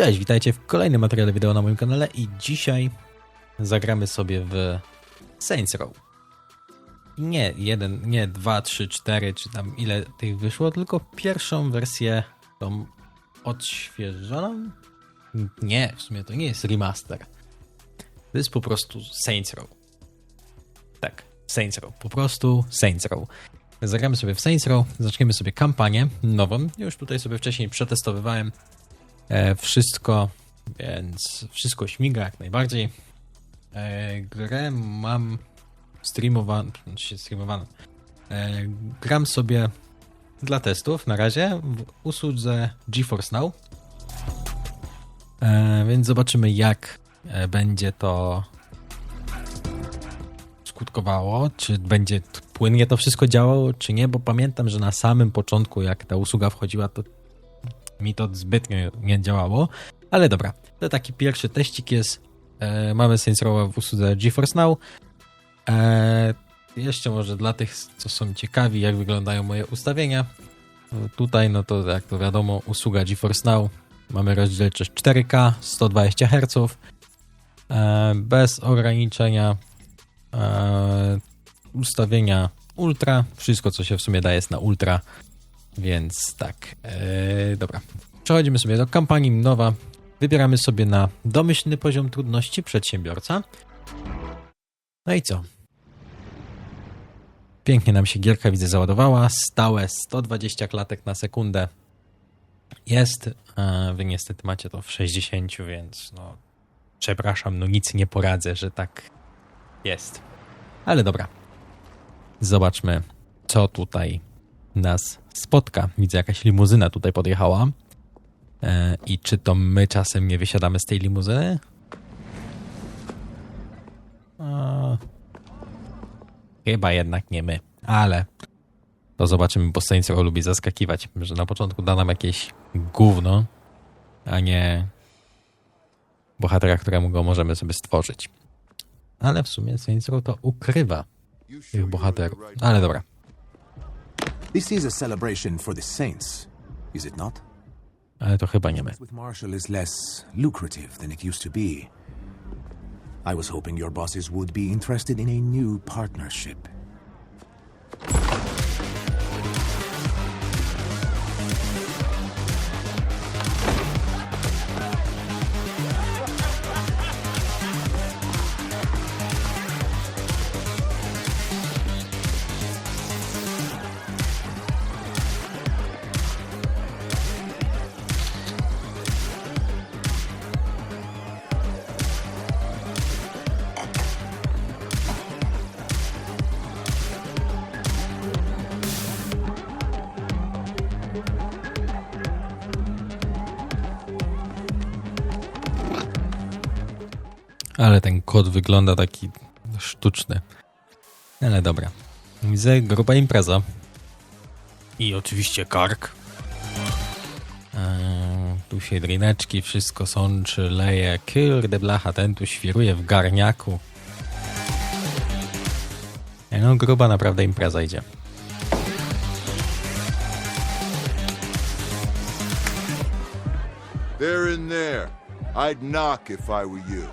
Cześć, witajcie w kolejnym materiale wideo na moim kanale i dzisiaj zagramy sobie w Saints Row. Nie jeden, nie dwa, trzy, cztery, czy tam ile tych wyszło, tylko pierwszą wersję, tą odświeżoną? Nie, w sumie to nie jest remaster. To jest po prostu Saints Row. Tak, Saints Row, po prostu Saints Row. Zagramy sobie w Saints Row, zaczniemy sobie kampanię nową. Już tutaj sobie wcześniej przetestowywałem wszystko, więc wszystko śmiga jak najbardziej. E, grę mam streamowaną, znaczy streamowaną. E, gram sobie dla testów na razie w usłudze GeForce Now. E, więc zobaczymy jak e, będzie to skutkowało, czy będzie płynnie to wszystko działało, czy nie, bo pamiętam, że na samym początku, jak ta usługa wchodziła, to mi to zbytnio nie działało, ale dobra, to taki pierwszy teścik jest, e, mamy Saints Row w usłudze GeForce Now, e, jeszcze może dla tych, co są ciekawi, jak wyglądają moje ustawienia, no tutaj, no to jak to wiadomo, usługa GeForce Now, mamy rozdzielczość 4K, 120 Hz, e, bez ograniczenia e, ustawienia ultra. Wszystko, co się w sumie daje, jest na ultra. Więc tak, e, dobra. Przechodzimy sobie do kampanii nowa. Wybieramy sobie na domyślny poziom trudności przedsiębiorca. No i co? Pięknie nam się gierka widzę załadowała. Stałe 120 klatek na sekundę jest. E, wy niestety macie to w 60, więc no przepraszam, no nic nie poradzę, że tak jest. Ale dobra. Zobaczmy, co tutaj nas spotka. Widzę, jakaś limuzyna tutaj podjechała. E, I czy to my czasem nie wysiadamy z tej limuzyny? Chyba jednak nie my, ale to zobaczymy, bo Saints lubi zaskakiwać, że na początku da nam jakieś gówno, a nie bohatera, któremu go możemy sobie stworzyć. Ale w sumie Saints to ukrywa tych bohaterów. Ale dobra. This is a celebration for the saints, is it not? Ale chyba. With Marshall is less lucrative than it used to be. I was hoping your bosses would be interested in a new partnership. Ale ten kod wygląda taki sztuczny. Ale dobra. Widzę gruba impreza. I oczywiście kark. Eee, tu się drineczki, wszystko sączy, leje. Kurde blacha, ten tu świruje w garniaku. Ej, No gruba naprawdę impreza idzie. They're in there. I'd knock if I were you.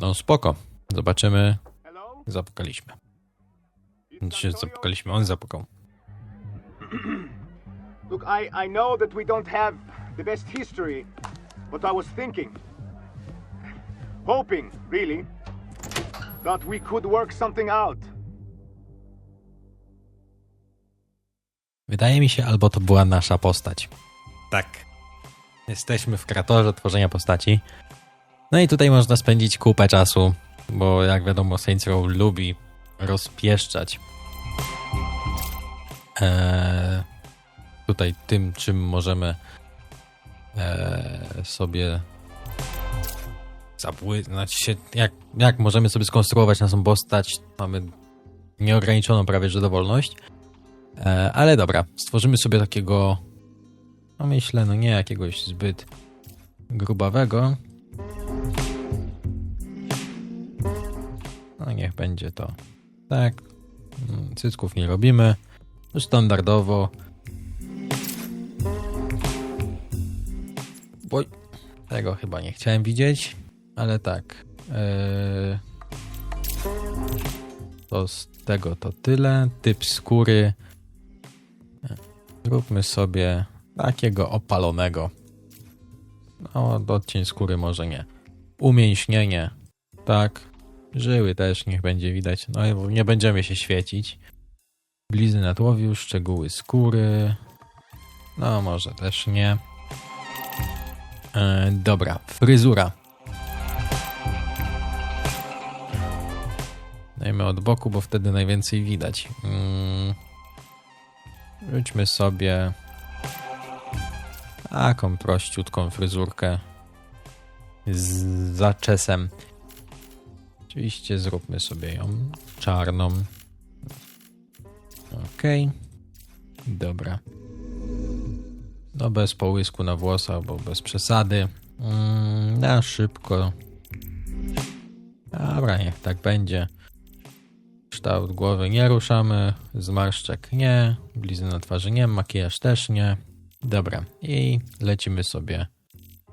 No spoko. Zobaczymy. Zapukaliśmy. Znaczy, zapukaliśmy, on zapukał. Look, I, I know that we don't have the best history, but I was thinking, hoping, really, that we could work something out. Wydaje mi się, albo to była nasza postać. Tak. Jesteśmy w kreatorze tworzenia postaci. No i tutaj można spędzić kupę czasu, bo jak wiadomo Saints Row lubi rozpieszczać eee, tutaj tym, czym możemy eee, sobie. Znaczy się, jak, jak możemy sobie skonstruować naszą postać, mamy nieograniczoną prawie że dowolność. E, ale dobra, stworzymy sobie takiego, no myślę, no nie jakiegoś zbyt grubawego. No niech będzie to tak. Mm, Cycków nie robimy. Standardowo Oj, tego chyba nie chciałem widzieć, ale tak. Eee, to z tego to tyle. Typ skóry. Zróbmy sobie takiego opalonego. No, odcień skóry może nie. Umięśnienie. Tak. Żyły też niech będzie widać. No i nie będziemy się świecić. Blizny na tułowiu, szczegóły skóry. No, może też nie. E, dobra, fryzura. Dajmy od boku, bo wtedy najwięcej widać. Mm. Rzućmy sobie taką prościutką fryzurkę z zaczesem. Oczywiście zróbmy sobie ją czarną. Okej. Dobra. No bez połysku na włosach, bo bez przesady. Mm, na szybko. Dobra, niech tak będzie. Kształt głowy nie ruszamy, zmarszczek nie, blizny na twarzy nie, makijaż też nie. Dobra, i lecimy sobie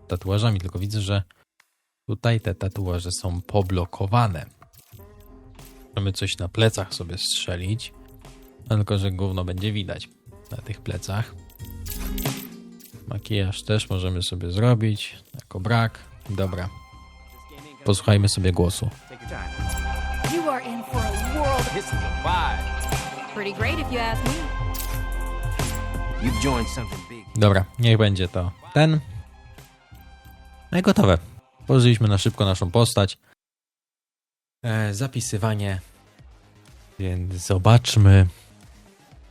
tatuażami, tylko widzę, że tutaj te tatuaże są poblokowane. Możemy coś na plecach sobie strzelić, no tylko że gówno będzie widać na tych plecach. Makijaż też możemy sobie zrobić jako brak. Dobra. Posłuchajmy sobie głosu. Take your time. You are in for a world This is a vibe. pretty great if you ask me. You've joined something big. Dobra, niech będzie to ten. No i gotowe. Położyliśmy na szybko naszą postać. E, zapisywanie. Więc zobaczmy,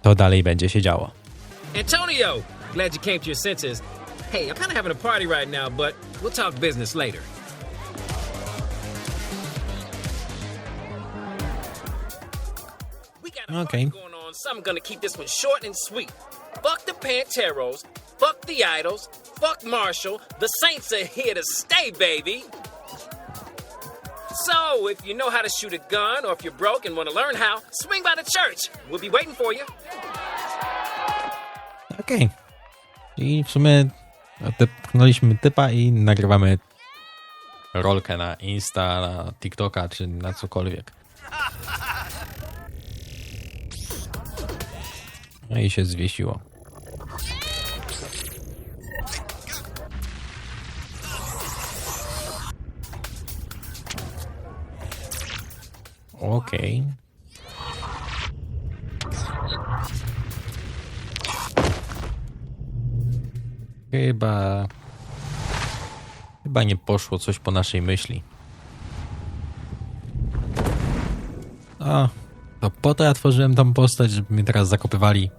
co dalej będzie się działo. Antonio! Glad you came to your senses. Hey, I'm kind of having a party right now, but we'll talk business later. We got a Okay. gonna keep this one short and sweet. Fuck the Panteros, fuck the Idols, fuck Marshall. The Saints are here to stay, baby. So, if you know how to shoot a gun, or if you're broke and want to learn how, swing by the church. We'll be waiting for you. Okej. I w sumie tepnęliśmy typa i nagrywamy rolkę na Insta, na TikToka czy na cokolwiek. No i się zwiesiło. Okej. Chyba. Chyba nie poszło coś po naszej myśli. A, to po to ja tworzyłem tą postać, żeby mnie teraz zakopywali.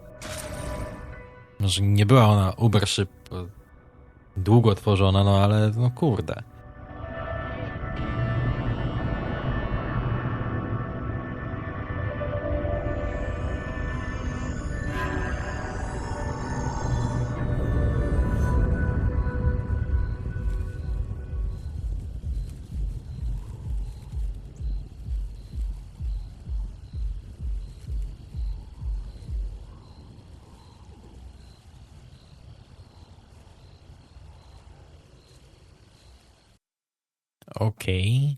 Może nie była ona uber szybko, długo tworzona, no ale no kurde. Okej.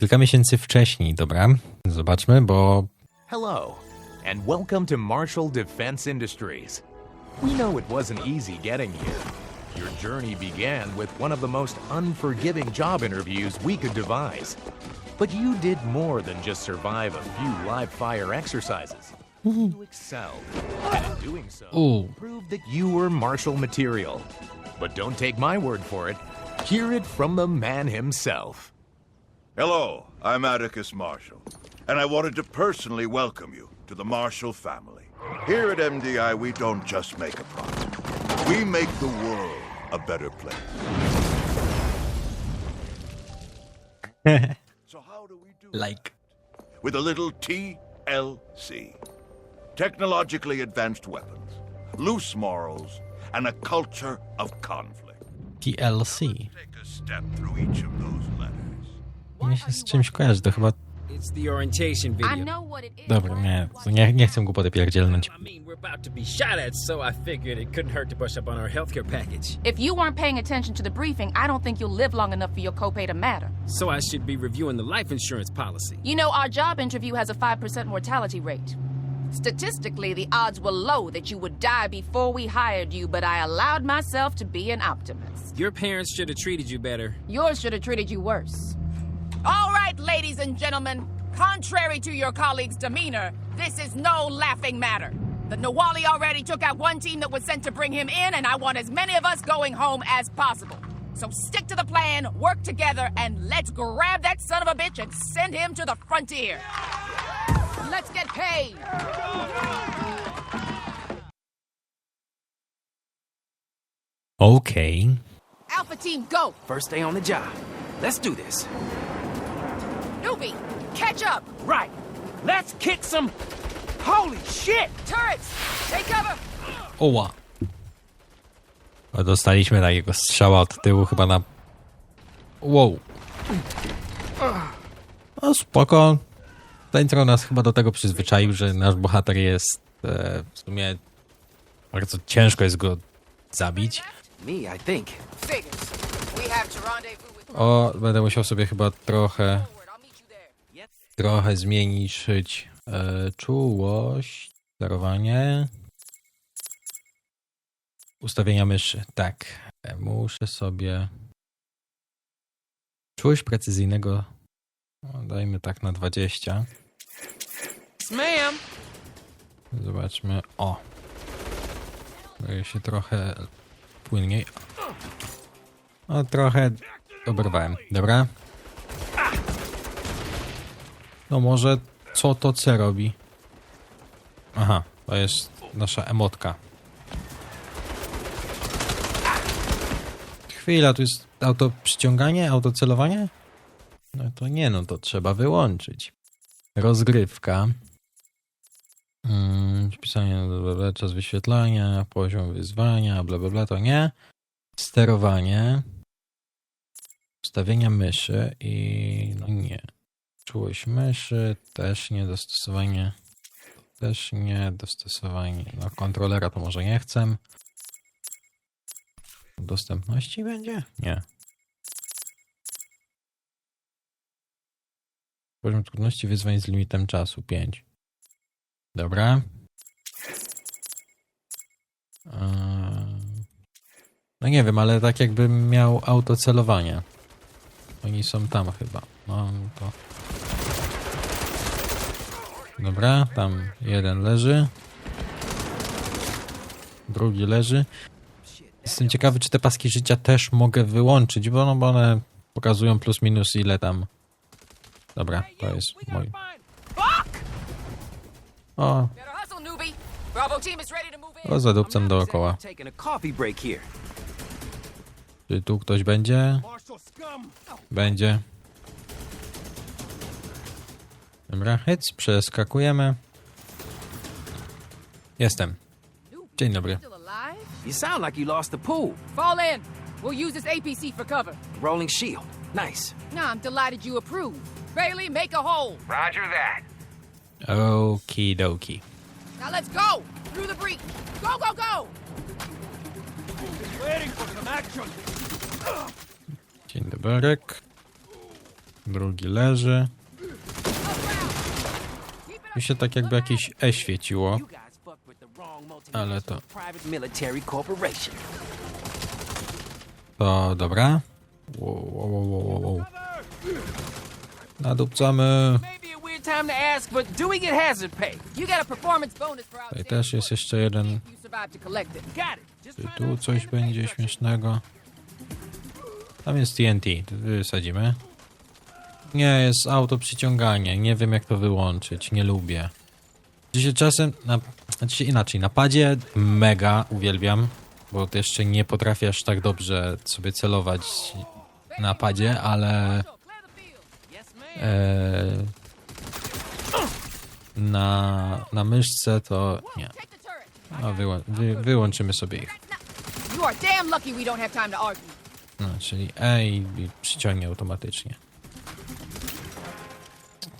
Kilka miesięcy wcześniej, dobra. Zobaczmy, bo Hello, and welcome to Marshall Defense Industries. We know it wasn't easy getting here. Your journey began with one of the most unforgiving job interviews we could devise. But you did more than just survive a few live fire exercises. You excelled, and in doing so, proved that you were Marshall material. But don't take my word for it. Hear it from the man himself. Hello, I'm Atticus Marshall, and I wanted to personally welcome you to the Marshall family. Here at MDI, we don't just make a profit, we make the world a better place. so, how do we do it? like. With a little TLC technologically advanced weapons, loose morals, and a culture of conflict. TLC. Take a step through each of those letters. Mnie się z czymś kojarzy, to chyba It's the orientation video. I know what it is. Dobra, nie, nie, nie chcę głupoty pierdzielnąć. I mean, we're about to be shot at, so I figured it couldn't hurt to brush up on our healthcare package. If you weren't paying attention to the briefing, I don't think you'll live long enough for your copay to matter. So I should be reviewing the life insurance policy. You know, our job interview has a 5% mortality rate. Statistically, the odds were low that you would die before we hired you, but I allowed myself to be an optimist. Your parents should have treated you better. Yours should have treated you worse. All right, ladies and gentlemen, contrary to your colleague's demeanor, this is no laughing matter. The Nawali already took out one team that was sent to bring him in, and I want as many of us going home as possible. So stick to the plan, work together, and let's grab that son of a bitch and send him to the frontier. Let's get paid. Okej. Alpha team, go. First day on the job. Let's do this. Newbie, catch up. Right. Let's kick some. Holy shit! Turrets, take cover. Oła. Dostaliśmy takiego strzała od tyłu chyba na... Wow. No spoko. Centro nas chyba do tego przyzwyczaił, że nasz bohater jest e, w sumie bardzo ciężko jest go zabić. O, będę musiał sobie chyba trochę, trochę zmniejszyć e, czułość, sterowanie. Ustawienia myszy. Tak. Muszę sobie czułość precyzyjnego no, dajmy tak na 20. Ma'am. Zobaczmy. O. Daje się trochę płynniej. O, trochę oberwałem. Dobra. No może co to C robi? Aha, to jest nasza emotka. Chwila, tu jest auto przyciąganie, autocelowanie? No to nie, no to trzeba wyłączyć. Rozgrywka. Mm, wpisanie, czas wyświetlania, poziom wyzwania, bla bla bla, to nie. Sterowanie. Ustawienia myszy i no nie. Czułość myszy, też nie, dostosowanie, też nie, dostosowanie, no kontrolera to może nie chcę. Dostępności będzie? Nie. Poziom trudności wyzwań z limitem czasu 5. Dobra. Eee, No nie wiem, ale tak jakbym miał autocelowanie. Oni są tam chyba. No to. Dobra, tam jeden leży. Drugi leży. Jestem ciekawy, czy te paski życia też mogę wyłączyć, bo, no, bo one pokazują plus minus ile tam. Dobra, to jest mój. Fuck! O, Better hustle, newbie. Bravo team is ready to move in. O zadupcam dookoła. Czy tu ktoś będzie? Będzie. Dobra, hyc, przeskakujemy. Jestem. Dzień dobry. You sound like you lost the pool. Fall in. We'll use this APC for cover. Rolling shield. Nice. No, I'm delighted you approve. Bailey, make a hole. Roger that. Okie dokie. Now let's go through the breach. Go, go, go! Dzień dobry. Drugi leży. Mi się tak jakby jakieś E świeciło. Ale to, to dobra. Wow, wow, wow, wow. Nadupcamy. Time to ask, but do we get hazard pay? You get a performance bonus for Tutaj też jest jeszcze jeden. it. Got it. Czy tu coś będzie śmiesznego? Tam jest TNT, to wysadzimy. Nie, jest auto przyciąganie. Nie wiem jak to wyłączyć, nie lubię. Dzisiaj czasem, na, znaczy inaczej, na padzie mega uwielbiam, bo to jeszcze nie potrafię aż tak dobrze sobie celować na padzie, ale e, na, na myszce to nie. No, wyłą, wy, wyłączymy sobie ich. No, czyli E i przyciągnie automatycznie.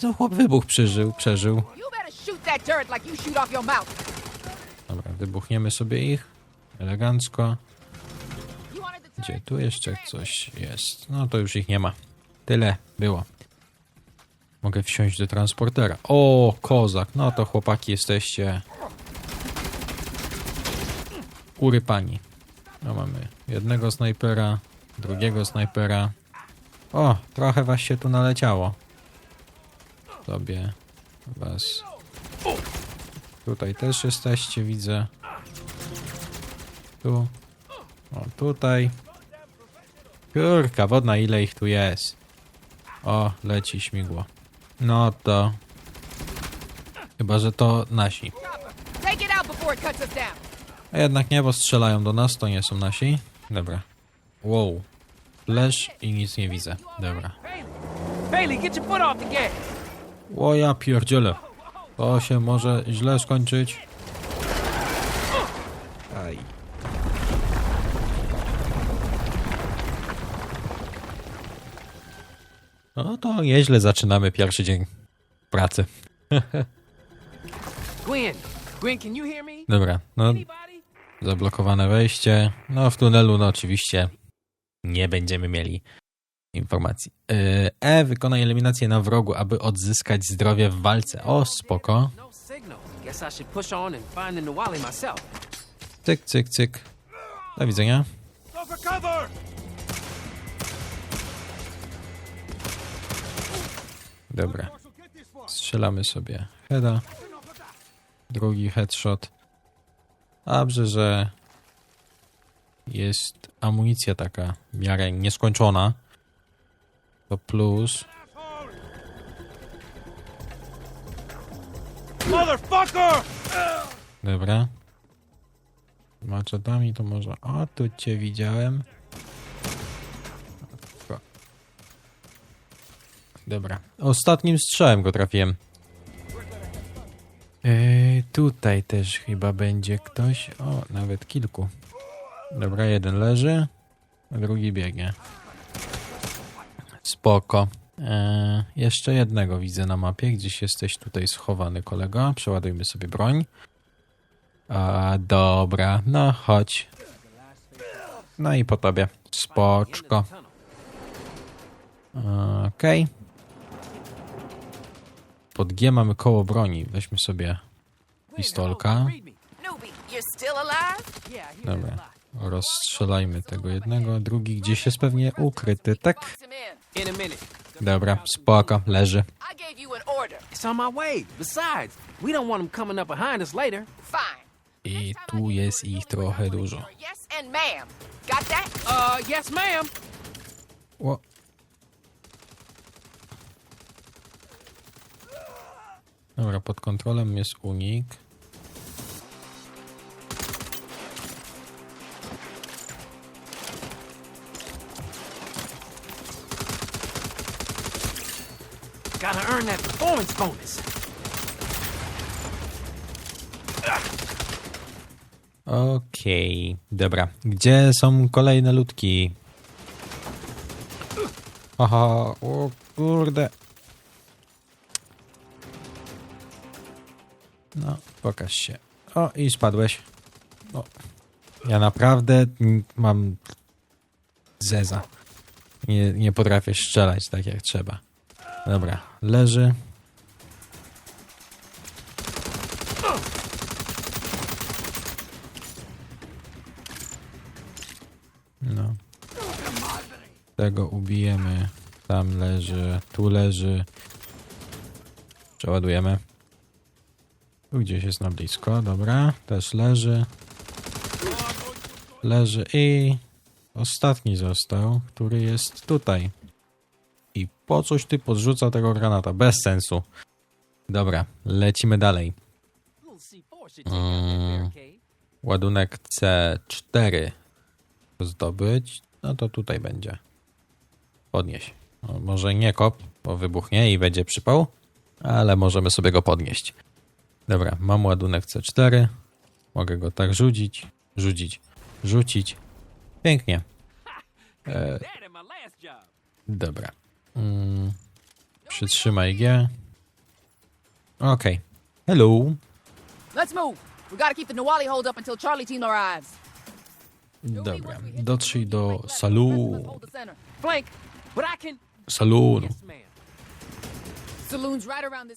to chłop wybuch przeżył, przeżył. Dobra, wybuchniemy sobie ich. Elegancko. Gdzie tu jeszcze coś jest? No to już ich nie ma. Tyle było. Mogę wsiąść do transportera. O, kozak. No to chłopaki jesteście. Urypani. No mamy jednego snajpera, drugiego snajpera. O, trochę was się tu naleciało. Sobie was. Tutaj też jesteście, widzę. Tu. O, tutaj. Kurka wodna, ile ich tu jest. O, leci śmigło. No to... Chyba, że to nasi. A jednak nie, bo strzelają do nas, to nie są nasi. Dobra. Wow. Flash i nic nie widzę. Dobra. O ja pierdzielę. To się może źle skończyć. To nieźle zaczynamy pierwszy dzień pracy. Gwen, Gwen, can you hear me? Dobra, no zablokowane wejście. No w tunelu no oczywiście nie będziemy mieli informacji. Yy, E, wykonaj eliminację na wrogu, aby odzyskać zdrowie w walce. O, spoko. No. Cyk, cyk, cyk. Do widzenia. Dobra. Strzelamy sobie heada. Drugi headshot. Dobrze, że jest amunicja taka w miarę nieskończona. To plus. Dobra. Maczetami to może... O, tu cię widziałem. Dobra. Ostatnim strzałem go trafiłem. Eee, tutaj też chyba będzie ktoś. O, nawet kilku. Dobra, jeden leży, a drugi biegnie. Spoko. Eee, jeszcze jednego widzę na mapie. Gdzieś jesteś tutaj schowany, kolego. Przeładujmy sobie broń. A, dobra, no chodź. No i po tobie. Spoczko. Okej. Pod G mamy koło broni. Weźmy sobie pistolka. Dobra. Rozstrzelajmy tego jednego. Drugi gdzieś jest pewnie ukryty, tak? Dobra, spoko, leży. I gave you an order. It's on my way. Besides, we don't want them coming up behind us later. Fine. I tu jest ich trochę dużo. Yes and ma'am. Got that? Uh, yes, ma'am. O. Dobra, pod kontrolą jest unik. Gotta earn that performance bonus. Okej, dobra. Gdzie są kolejne ludki? Aha, o kurde. No, pokaż się. O, i spadłeś. O. Ja naprawdę mam zeza. Nie, nie potrafię strzelać tak jak trzeba. Dobra, leży. No. Tego ubijemy. Tam leży, tu leży. Przeładujemy. Tu gdzieś jest na blisko, dobra. Też leży. Leży i ostatni został, który jest tutaj. I po coś ty podrzucał tego granata? Bez sensu. Dobra, lecimy dalej. Little C4 should take out that barricade. Ładunek C4 zdobyć, no to tutaj będzie. Podnieś. No, może nie kop, bo wybuchnie i będzie przypał, ale możemy sobie go podnieść. Dobra, mam ładunek C4. Mogę go tak rzucić, rzucić, rzucić. Pięknie. Job. Dobra. Mm, przytrzymaj G. Okej. Hello. Let's move. We gotta keep the Nawali hold up until Charlie team arrives. Dobra. Dotrzyj do can. Salonu.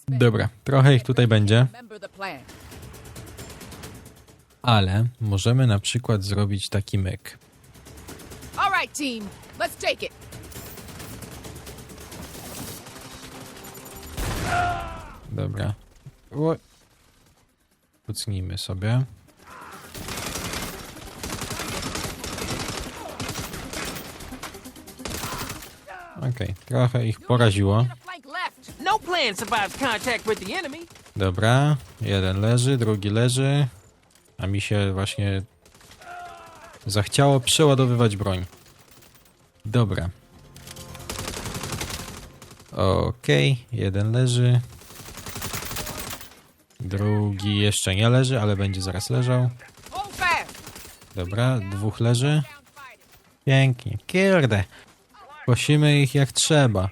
Dobra, trochę ich tutaj będzie, ale możemy na przykład zrobić taki myk. Dobra. O. Kucnijmy sobie. Okej, trochę ich poraziło. Get a flank left. Plan survives contact with the enemy. Dobra, jeden leży, drugi leży, a mi się właśnie zachciało przeładowywać broń. Dobra. Okej, jeden leży. Drugi jeszcze nie leży, ale będzie zaraz leżał. Dobra, dwóch leży. Pięknie. Kurde. Kosimy ich jak trzeba.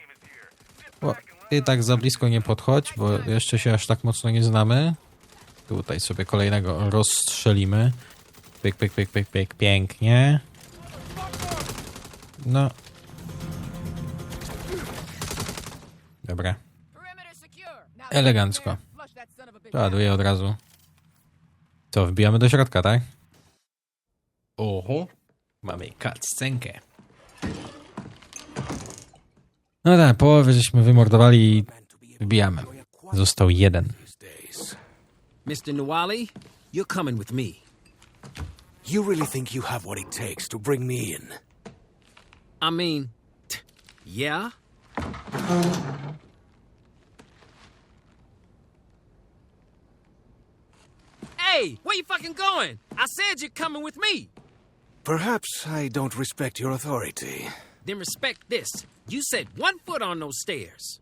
Ty tak za blisko nie podchodź, bo jeszcze się aż tak mocno nie znamy. Tutaj sobie kolejnego rozstrzelimy. Pyk, pyk, pyk, pyk, pyk. Pięknie. No. Dobra. Elegancko. Ładuję od razu. Co, wbijamy do środka, tak? Oho. Mamy cutscenkę. No tak, połowę żeśmy wymordowali i wbijamy. Został jeden. Mr. Nawali, you're coming with me. You really think you have what it takes to bring me in? I mean, t- yeah? Hey, where you fucking going? I said you're coming with me. Perhaps I don't respect your authority. Then respect this. You set one foot on those stairs.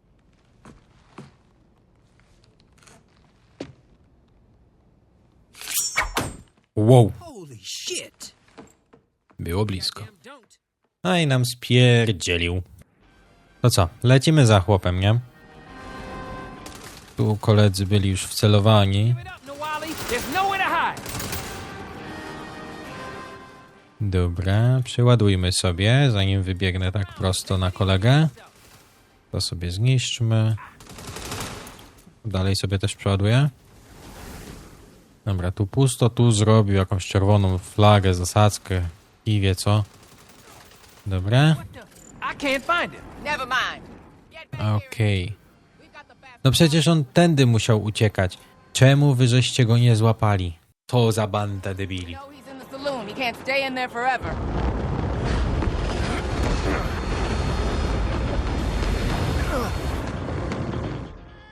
Wow, Holy shit. było blisko. Don't. No i nam spierdzielił. To co, lecimy za chłopem, nie? Tu koledzy byli już wcelowani. Dobra, przeładujmy sobie, zanim wybiegnę tak prosto na kolegę. To sobie zniszczmy. Dalej sobie też przeładuję. Dobra, tu pusto, tu zrobił jakąś czerwoną flagę, zasadzkę i wie co. Dobra, okej. Bastard. No przecież on tędy musiał uciekać. Czemu wy żeście go nie złapali? To za banda debili. You know he's in the saloon. He can't stay in there forever.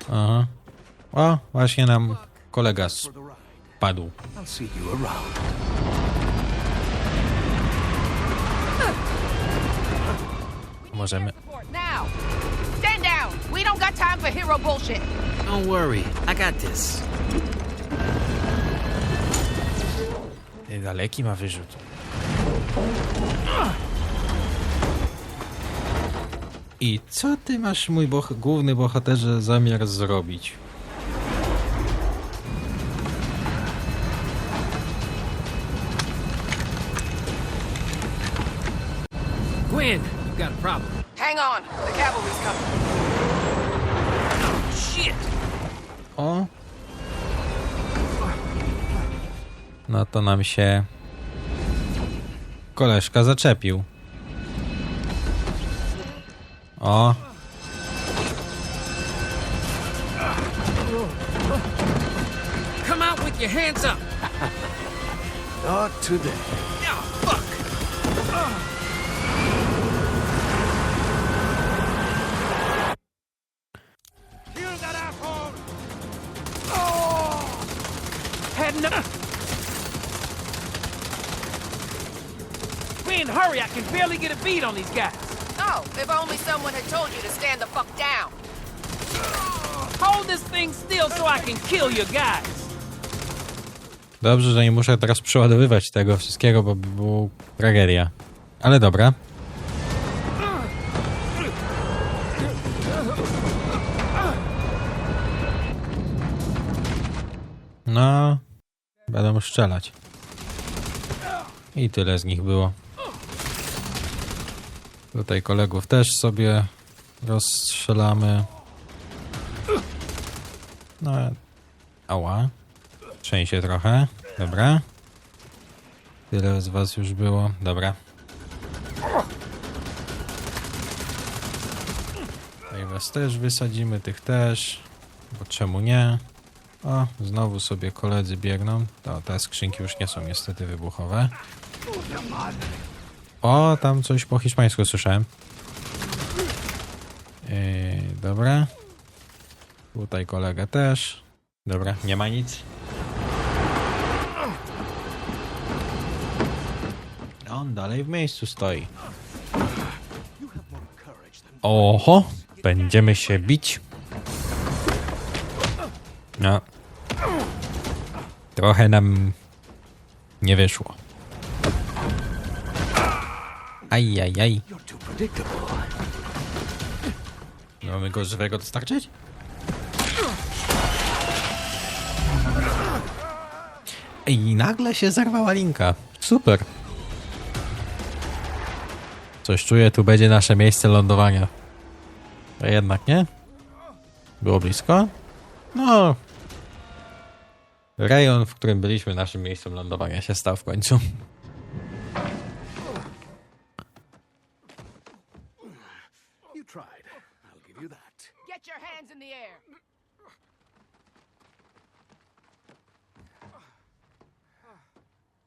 Aha. O, właśnie nam kolega spadł. I'll see you around. Możemy... Support now. Stand down. We don't got time for hero bullshit. Don't worry, I got this. Daleki ma wyrzut. I co ty masz, mój boh główny bohaterze, zamiar zrobić? Gwen, you got a problem. Hang on. The cavalry's coming. Shit. O! No to nam się koleżka zaczepił. O! Come out with your hands up. Not today. Oh, fuck. Kill that asshole. Oh! Had Gwen, hurry. I can barely get a beat on these guys. Oh, if only someone had told you to stand the fuck down. Hold this thing still so I can kill your guys. Dobrze, że nie muszę teraz przeładowywać tego wszystkiego, bo by była tragedia. Ale dobra. No, będą strzelać. I tyle z nich było. Tutaj kolegów też sobie rozstrzelamy. No, ała. Trzęsie trochę. Dobra. Tyle z was już było. Dobra. Tutaj was też wysadzimy, tych też. Bo czemu nie? O, znowu sobie koledzy biegną. To te skrzynki już nie są niestety wybuchowe. O, tam coś po hiszpańsku słyszałem. Yy, dobra. Tutaj kolega też. Dobra, nie ma nic. On dalej w miejscu stoi. Oho, będziemy się bić. No. Trochę nam nie wyszło. Aj, aj, aj. Mamy go żywego dostarczyć? Ej, nagle się zerwała linka. Super. Coś czuję, tu będzie nasze miejsce lądowania. A jednak nie? Było blisko? No. Rejon, w którym byliśmy, naszym miejscem lądowania się stał w końcu. Hands in the air.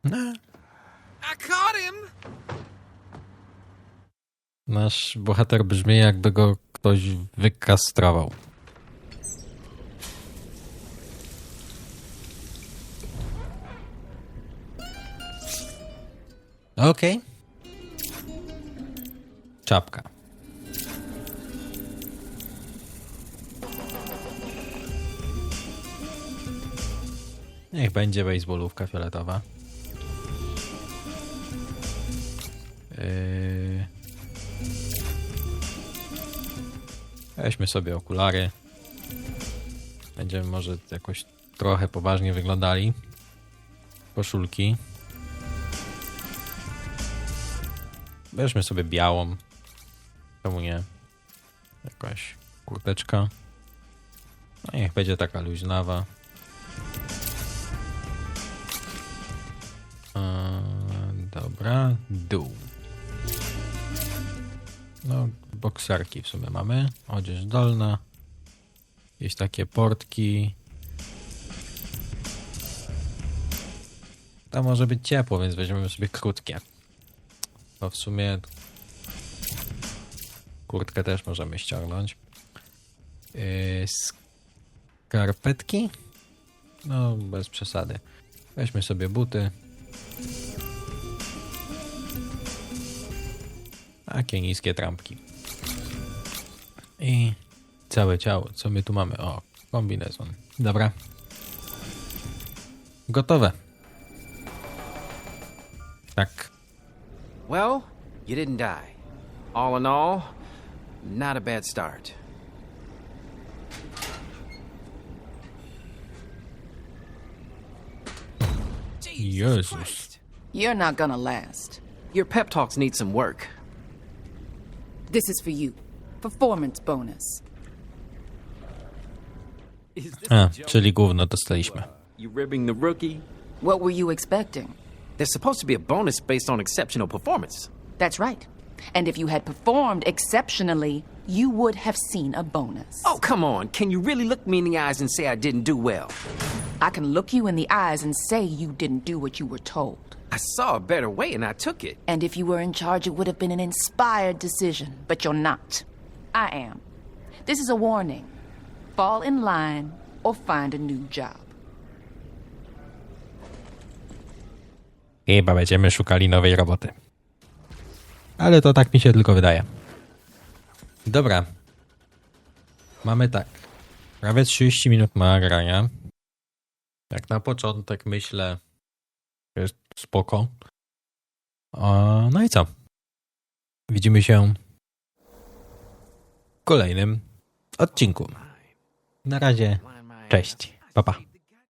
No. I caught him! Nasz bohater brzmi, jakby go ktoś wykastrował. Okej. Czapka. Niech będzie baseballówka fioletowa. Yy... Weźmy sobie okulary. Będziemy może jakoś trochę poważnie wyglądali. Koszulki. Weźmy sobie białą. Czemu nie? Jakaś kurteczka. No niech będzie taka luźnawa. Dobra, dół. No, bokserki w sumie mamy. Odzież dolna. Jakieś takie portki. To może być ciepło, więc weźmiemy sobie krótkie. To w sumie kurtkę też możemy ściągnąć. Yy, skarpetki? No, bez przesady. Weźmy sobie buty. Takie niskie trampki. I całe ciało. Co my tu mamy? O, kombinezon. Dobra. Gotowe. Tak. Well, you didn't die. All in all, not a bad start. Jezus. You're not gonna last. Your pep talks need some work. This is for you. Performance bonus. A, czyli gówno dostaliśmy. You ribbing the rookie? What were you expecting? There's supposed to be a bonus based on exceptional performance. That's right. And if you had performed exceptionally, you would have seen a bonus. Oh, come on. Can you really look me in the eyes and say I didn't do well? I can look you in the eyes and say you didn't do what you were told. I saw a better way and I took it. And if you were in charge, it would have been an inspired decision. But you're not. I am. This is a warning. Fall in line or find a new job. Chyba będziemy szukali nowej roboty. Ale to tak mi się tylko wydaje. Dobra. Mamy tak. Prawie 30 minut nagrania. Jak na początek myślę, jest spoko. No i co? Widzimy się w kolejnym odcinku. Na razie, cześć, pa pa.